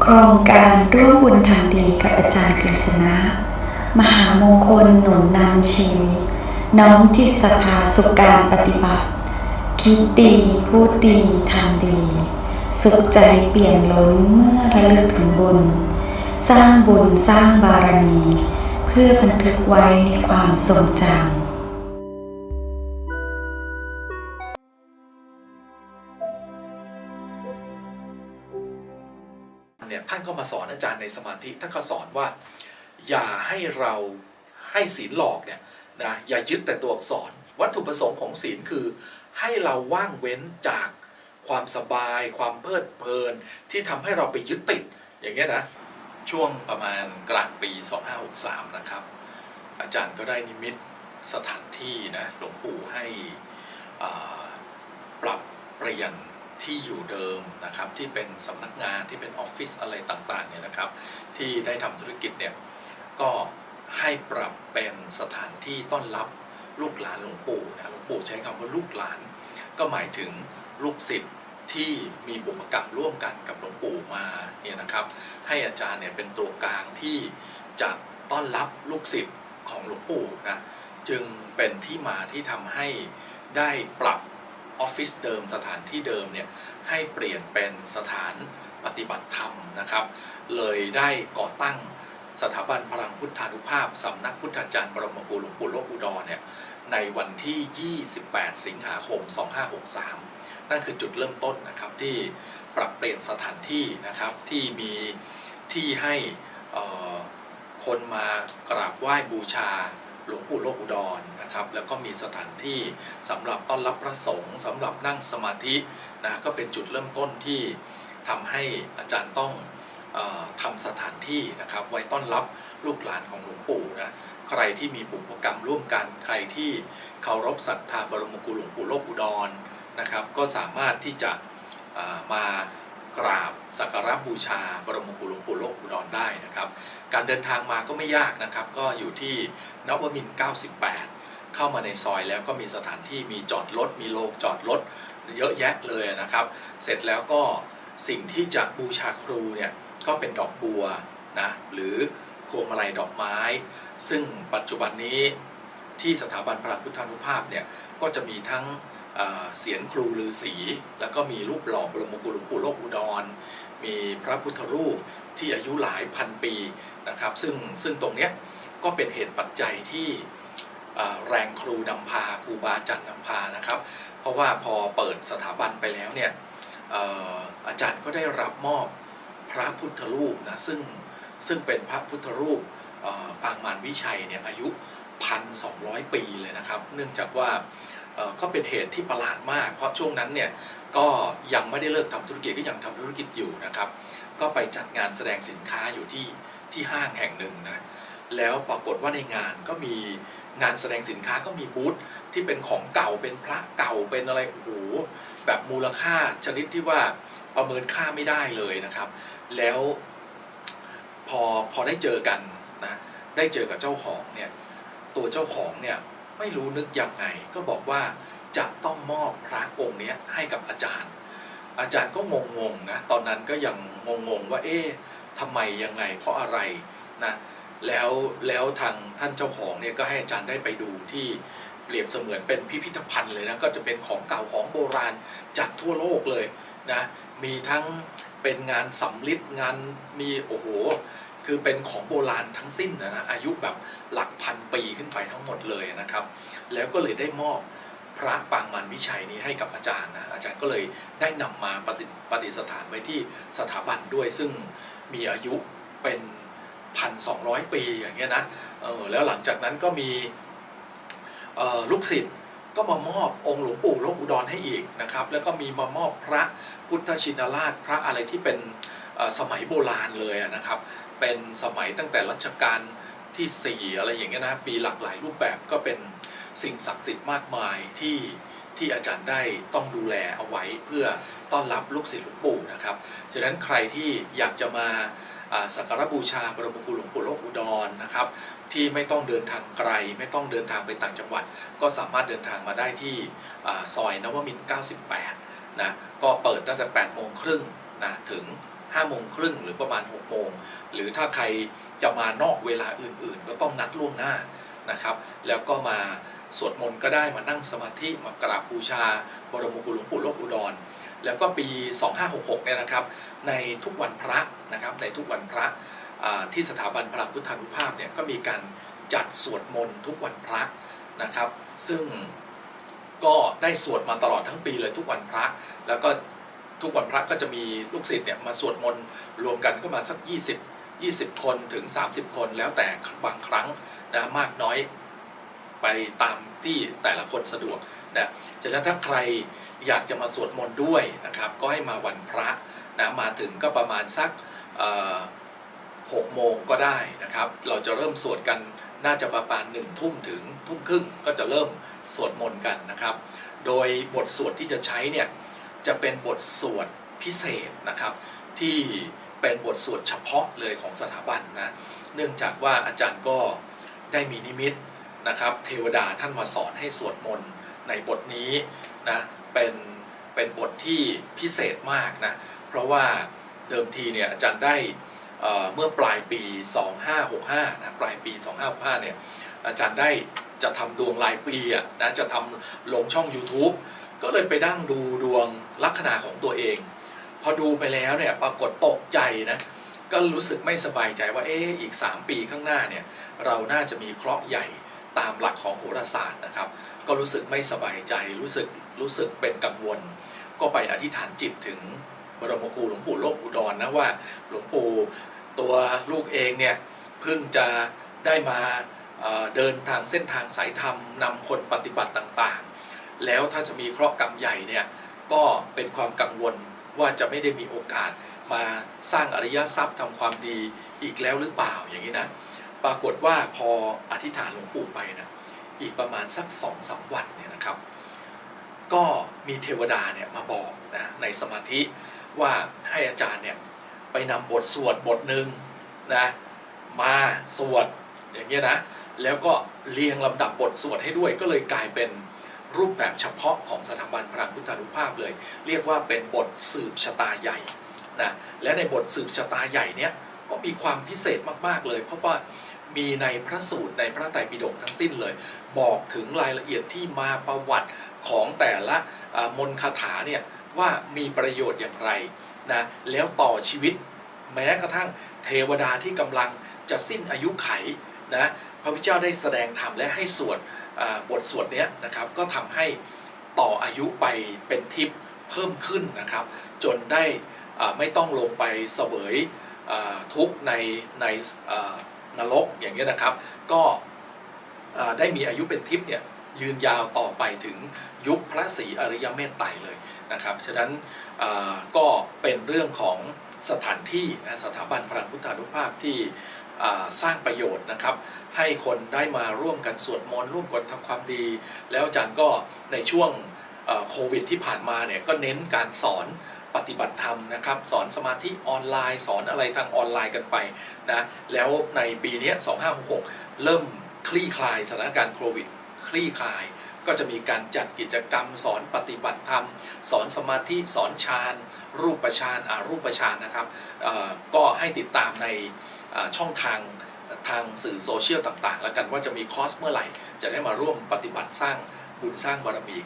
โครงการร่วมบุญทำดีกับอาจารย์กฤษณะ มหามงคลหนุนนำชีวิต น้อมจิตศรัทธาสุขการปฏิบัติ คิดดี พูดดี ทำดี สุขใจเปลี่ยนล้นเมื่อระลึกถึงบุญ สร้างบุญสร้างบารมี เพื่อบันทึกไว้ในความทรงจำ สอนอาจารย์ในสมาธิท่านก็สอนว่า อย่าให้เราให้ศีลหลอกเนี่ยนะอย่ายึดแต่ตัวอักษร วัตถุประสงค์ของศีลคือ ให้เราว่างเว้นจากความสบาย ความเพลิดเพลิน ที่ทำให้เราไปยึดติดอย่างเงี้ยนะช่วงประมาณกลางปี 2563 นะครับ อาจารย์ก็ได้นิมิตสถานที่นะหลวงปู่ให้ปรับเปลี่ยน ที่อยู่เดิมนะครับที่เป็นสำนักงานที่เป็นออฟฟิศอะไรต่างๆเนี่ยนะครับ ที่ได้ทำธุรกิจเนี่ยก็ให้ปรับเป็นสถานที่ต้อนรับลูกหลานหลวงปู่นะหลวงปู่ใช้คำว่าลูกหลาน ก็หมายถึงลูกศิษย์ที่มีบุพกรรมร่วมกันกับหลวงปู่มาเนี่ยนะครับ ให้อาจารย์เนี่ยเป็นตัวกลางที่จะต้อนรับลูกศิษย์ของหลวงปู่นะจึงเป็นที่มาที่ทำให้ได้ปรับ ออฟฟิศเดิมสถานที่เดิมเนี่ยให้เปลี่ยนเป็นสถานปฏิบัติธรรมนะครับ เลยได้ก่อตั้งสถาบันพลังพุทธานุภาพสำนักพุทธาจารย์บรมครูหลวงปู่โลกอุดรเนี่ยในวันที่ 28 สิงหาคม 2563 นั่นคือจุดเริ่มต้นนะครับที่ปรับเปลี่ยนสถานที่นะครับที่มีที่ให้คนมากราบไหว้บูชา หลวงปู่โลกอุดรนะครับแล้วก็มีสถานที่สำหรับต้อนรับพระสงฆ์สำหรับนั่งสมาธินะก็เป็นจุดเริ่มต้นที่ทำให้อาจารย์ต้องออทำสถานที่นะครับไว้ต้อนรับลูกหลานของหลวงปู่นะใครที่มีบุพกรรมร่วมกันใครที่เคารพศรัทธาบรมครูหลวงปู่โลกอุดรนะครับก็สามารถที่จะามา กราบสักการะบูชา บรมครูหลวงปู่โลกอุดรได้นะครับ การเดินทางมาก็ไม่ยากนะครับ ก็อยู่ที่นวมิน 98 เข้ามาในซอยแล้วก็มีสถานที่มีจอดรถมีโรงจอดรถเยอะแยะเลยนะครับ เสร็จแล้วก็สิ่งที่จะบูชาครูเนี่ยก็เป็นดอกบัวนะหรือพวงมาลัยดอกไม้ ซึ่งปัจจุบันนี้ที่สถาบันพลังพุทธานุภาพเนี่ยก็จะมีทั้ง เสียนครูฤาษีแล้วก็มีรูปหล่อบรมครูหลวงปู่โลกอุดร มีพระพุทธรูปที่อายุหลายพันปีนะครับ ซึ่งซึ่งตรงเนี้ยก็เป็นเหตุปัจจัยที่แรงครูนำพาครูบาอาจารย์นำพานะครับ เพราะว่าพอเปิดสถาบันไปแล้วเนี่ยอาจารย์ก็ได้รับมอบพระพุทธรูปนะซึ่งซึ่งเป็นพระพุทธรูปปางมารวิชัยเนี่ยอายุ 1,200 ปีเลยนะครับ เนื่องจากว่า ก็เป็นเหตุที่ประหลาดมาก เพราะช่วงนั้นเนี่ยก็ยังไม่ได้เลิกทำธุรกิจก็ยังทำธุรกิจอยู่นะครับ ก็ไปจัดงานแสดงสินค้าอยู่ที่ที่ห้างแห่งหนึ่งนะแล้วปรากฏว่าในงานก็มีงานแสดงสินค้าก็มีบูธที่เป็นของเก่าเป็นพระเก่าเป็นอะไรโอ้โหแบบมูลค่าชนิดที่ว่าประเมินค่าไม่ได้เลยนะครับ แล้วพอพอได้เจอกันนะได้เจอกับเจ้าของเนี่ยตัวเจ้าของเนี่ย ไม่รู้นึกยังไง ก็บอกว่าจะต้องมอบพระองค์เนี้ยให้กับอาจารย์ อาจารย์ก็งงๆนะตอนนั้นก็ยังงงๆว่าเอ๊ะทำไมยังไงเพราะอะไรนะแล้วแล้วทางท่านเจ้าของเนี่ยก็ให้อาจารย์ได้ไปดูที่เปรียบเสมือนเป็นพิพิธภัณฑ์เลยนะก็จะเป็นของเก่าของโบราณจากทั่วโลกเลยนะมีทั้งเป็นงานสำลิดงานมีโอ้โห คือเป็นของโบราณทั้งสิ้นนะนะอายุแบบหลักพันปีขึ้นไปทั้งหมดเลยนะครับ แล้วก็เลยได้มอบพระปางมันวิชัยนี้ให้กับอาจารย์นะอาจารย์ก็เลยได้นำมาประสิทธิ์ประดิษฐานไว้ที่สถาบันด้วย ซึ่งมีอายุเป็นพันสองปีอย่างเงี้ยนะเออแล้วหลังจากนั้นก็มีออลูกศิษย์ก็มามอบองค์หลวงปู่โลกอุดรให้อีกนะครับ แล้วก็มีมามอบพระพุทธชินราชพระอะไรที่เป็น สมัยโบราณเลยนะครับ เป็นสมัยตั้งแต่รัชกาลที่ 4 อะไรอย่างเงี้ยนะปีหลากหลายรูปแบบก็เป็นสิ่งศักดิ์สิทธิ์มากมายที่ที่อาจารย์ได้ต้องดูแลเอาไว้เพื่อต้อนรับลูกศิษย์หลวงปู่นะครับฉะนั้นใครที่อยากจะมาสักการบูชาบรมครูหลวงปู่โลกอุดรนะครับ ที่ไม่ต้องเดินทางไกล ไม่ต้องเดินทางไปต่างจังหวัด ก็สามารถเดินทางมาได้ที่อซอยนวมินทร์98 นะก็เปิดตั้งแต่ 8 โมงครึ่งนะถึง 5โมงครึ่งหรือประมาณ6โมงหรือถ้าใครจะมานอกเวลาอื่นๆ ก็ต้องนัดล่วงหน้านะครับ แล้วก็มาสวดมนต์ก็ได้มานั่งสมาธิมากราบบูชา บรมครูหลวงปู่โลกอุดร แล้วก็ปี 2566เนี่ยนะครับ ในทุกวันพระนะครับในทุกวันพระที่สถาบันพลังพุทธานุภาพเนี่ยก็มีการจัดสวดมนต์ทุกวันพระนะครับ ซึ่งก็ได้สวดมาตลอดทั้งปีเลยทุกวันพระ แล้วก็ ทุกวันพระก็จะมีลูกศิษย์เนี่ยมาสวดมนต์รวมกันก็มาสัก 20 20 คนถึง 30 คนแล้วแต่บางครั้งนะมากน้อยไปตามที่แต่ละคนสะดวกนะฉะนั้นถ้าใครอยากจะมาสวดมนต์ด้วยนะครับ ก็ให้มาวันพระนะมาถึงก็ประมาณสักหกโมงก็ได้นะครับ เราจะเริ่มสวดกันน่าจะประมาณหนึ่งทุ่มถึงทุ่มครึ่งก็จะเริ่มสวดมนต์กันนะครับ โดยบทสวดที่จะใช้เนี่ย จะเป็นบทสวดพิเศษนะครับ ที่เป็นบทสวดเฉพาะเลยของสถาบันนะเนื่องจากว่าอาจารย์ก็ได้มีนิมิตนะครับ เทวดาท่านมาสอนให้สวดมนต์ในบทนี้นะเป็นเป็นบทที่พิเศษมากนะเพราะว่าเดิมทีเนี่ยอาจารย์ได้เมื่อปลายปี 2565นะปลายปี 2565เนี่ยอาจารย์ได้จะทำดวงรายปีอะนะจะทำลงช่อง YouTube ก็เลยไปดั้งดูดวงลัคนาของตัวเอง พอดูไปแล้วเนี่ยปรากฏตกใจนะก็รู้สึกไม่สบายใจว่าเอ๊ะอีก 3 ปีข้างหน้าเนี่ยเราน่าจะมีเคราะห์ใหญ่ตามหลักของโหราศาสตร์นะครับ ก็รู้สึกไม่สบายใจรู้สึกรู้สึกเป็นกังวล ก็ไปอธิษฐานจิตถึงบรมครูหลวงปู่โลกอุดรนะว่าหลวงปู่ตัวลูกเองเนี่ยเพิ่งจะได้มาเอ่อเดินทางเส้นทางสายธรรมนำคนปฏิบัติต่างๆ แล้วถ้าจะมีเคราะห์กรรมใหญ่เนี่ยก็เป็นความกังวลว่าจะไม่ได้มีโอกาสมาสร้างอริยทรัพย์ทำความดีอีกแล้วหรือเปล่าอย่างนี้นะปรากฏว่าพออธิษฐานหลวงปู่ไปนะอีกประมาณสักสองสามวันเนี่ยนะครับ ก็มีเทวดาเนี่ยมาบอกนะในสมาธิว่าให้อาจารย์เนี่ยไปนำบทสวดบทหนึ่งนะมาสวดอย่างเงี้ยนะแล้วก็เรียงลำดับบทสวดให้ด้วยก็เลยกลายเป็น รูปแบบเฉพาะของสถาบันพระพุทธานุภาพเลย เรียกว่าเป็นบทสืบชะตาใหญ่นะและในบทสืบชะตาใหญ่เนี่ยก็มีความพิเศษมากๆเลย เพราะว่ามีในพระสูตรในพระไตรปิฎกทั้งสิ้นเลย บอกถึงรายละเอียดที่มาประวัติของแต่ละอ่ามนต์คาถาเนี่ยว่ามีประโยชน์อย่างไรนะแล้วต่อชีวิตแม้กระทั่งเทวดาที่กำลังจะสิ้นอายุไขนะพระพุทธเจ้าได้แสดงธรรมและให้สวด บทสวดนี้นะครับก็ทำให้ต่ออายุไปเป็นทิพย์เพิ่มขึ้นนะครับ จนได้ไม่ต้องลงไปเสวยทุกข์ในในนรกอย่างนี้นะครับ ก็ได้มีอายุเป็นทิพย์เนี่ยยืนยาวต่อไปถึงยุคพระศรีอริยเมตไตรเลยนะครับ ฉะนั้นก็เป็นเรื่องของสถานที่สถาบันพระพุทธานุภาพที่ สร้างประโยชน์นะครับ ให้คนได้มาร่วมกันสวดมนต์ร่วมกันทำความดี แล้วอาจารย์ก็ในช่วงโควิดที่ผ่านมาเนี่ยก็เน้นการสอนปฏิบัติธรรมนะครับ สอนสมาธิออนไลน์ สอนอะไรทางออนไลน์กันไปนะแล้วในปีนี้2566 เริ่มคลี่คลายสถานการณ์โควิด คลี่คลายก็จะมีการจัดกิจกรรม สอนปฏิบัติธรรม สอนสมาธิสอนฌานรูปฌานอารูปฌานนะครับก็ให้ติดตามใน ช่องทางทางสื่อโซเชียลต่าง ๆ แล้วกันว่าจะมีคอร์สเมื่อไหร่ จะได้มาร่วมปฏิบัติสร้างบุญสร้างบารมี